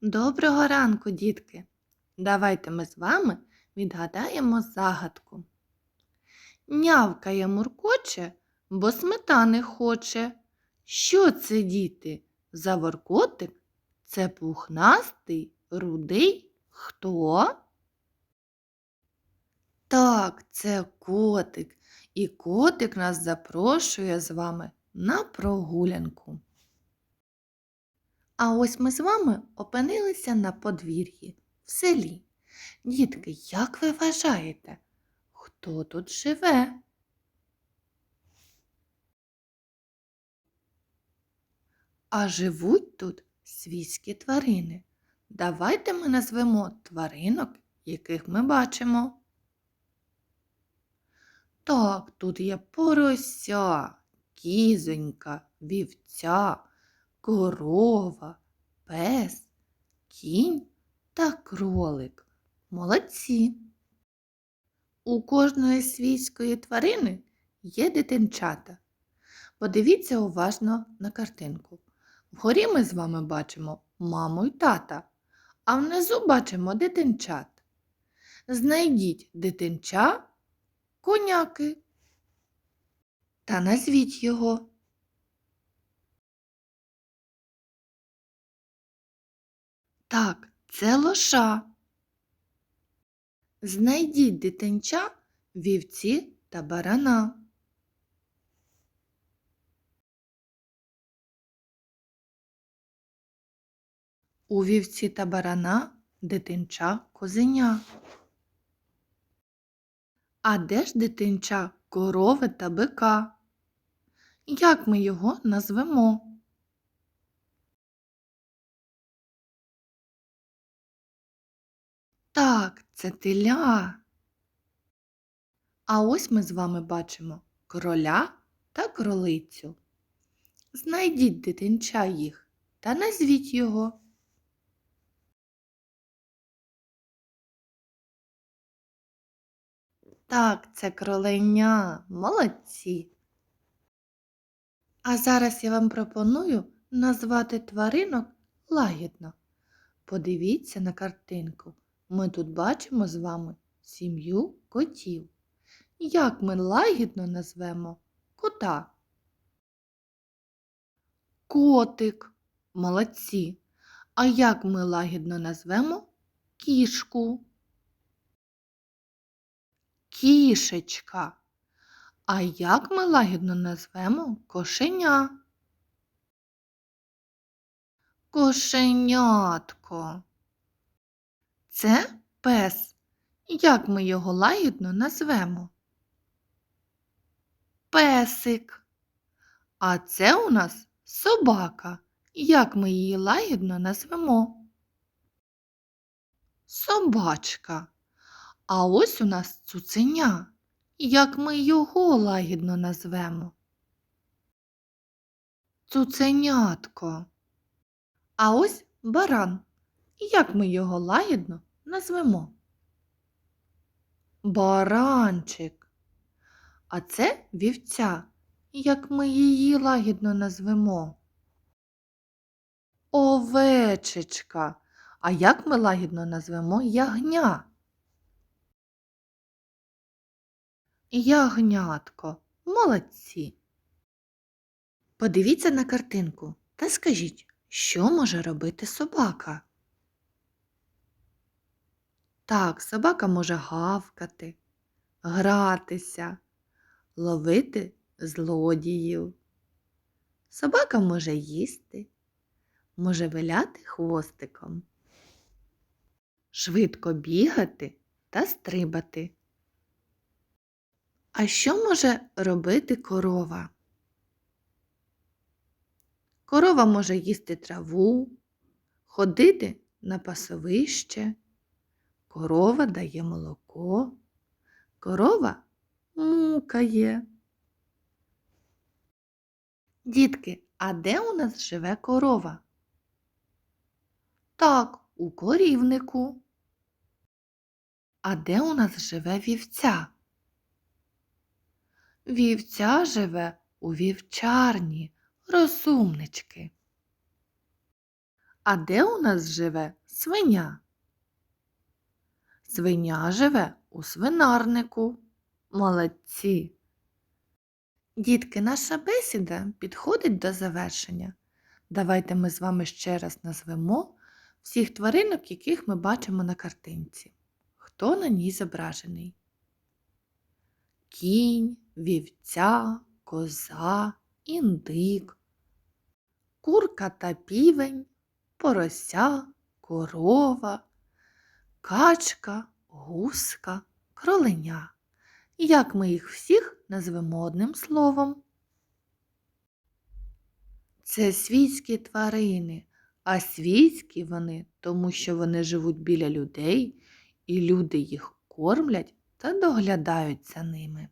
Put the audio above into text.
Доброго ранку, дітки! Давайте ми з вами відгадаємо загадку. Нявкає муркоче, бо сметани хоче. Що це, діти? Заворкотик? Це пухнастий, рудий хто? Так, це котик. І котик нас запрошує з вами на прогулянку. А ось ми з вами опинилися на подвір'ї в селі. Дітки, як ви вважаєте, хто тут живе? А живуть тут свійські тварини. Давайте ми назвемо тваринок, яких ми бачимо. Так, тут є порося, кізонька, вівця, корова, пес, кінь та кролик. Молодці. У кожної свійської тварини є дитинчата. Подивіться уважно на картинку. Вгорі ми з вами бачимо маму й тата, а внизу бачимо дитинчат. Знайдіть дитинча коняки та назвіть його. Так, це лоша. Знайдіть дитинча, вівці та барана. У вівці та барана дитинча козеня. А де ж дитинча корови та бика? Як ми його назвемо? Так, це теля. А ось ми з вами бачимо короля та кролицю. Знайдіть дитинча їх та назвіть його. Так, це кроленя. Молодці. А зараз я вам пропоную назвати тваринок лагідно. Подивіться на картинку. Ми тут бачимо з вами сім'ю котів. Як ми лагідно назвемо кота? Котик. Молодці. А як ми лагідно назвемо кішку? Кішечка. А як ми лагідно назвемо кошеня? Кошенятко. Це пес. Як ми його лагідно назвемо? Песик. А це у нас собака. Як ми її лагідно назвемо? Собачка. А ось у нас цуценя. Як ми його лагідно назвемо? Цуценятко. А ось баран. Як ми його лагідно назвемо? Баранчик. А це вівця. Як ми її лагідно назвемо? Овечечка. А як ми лагідно назвемо ягня? Ягнятко. Молодці. Подивіться на картинку та скажіть, що може робити собака? Так, собака може гавкати, гратися, ловити злодіїв. Собака може їсти, може виляти хвостиком, швидко бігати та стрибати. А що може робити корова? Корова може їсти траву, ходити на пасовище. Корова дає молоко, корова мукає. Дітки, а де у нас живе корова? Так, у корівнику. А де у нас живе вівця? Вівця живе у вівчарні, розумнички. А де у нас живе свиня? Свиня живе у свинарнику. Молодці. Дітки, наша бесіда підходить до завершення. Давайте ми з вами ще раз назвемо всіх тваринок, яких ми бачимо на картинці. Хто на ній зображений? Кінь, вівця, коза, індик, курка та півень, порося, корова, качка, гуска, кроленя. Як ми їх всіх назвемо одним словом? Це свійські тварини, а свійські вони, тому що вони живуть біля людей, і люди їх кормлять та доглядають за ними.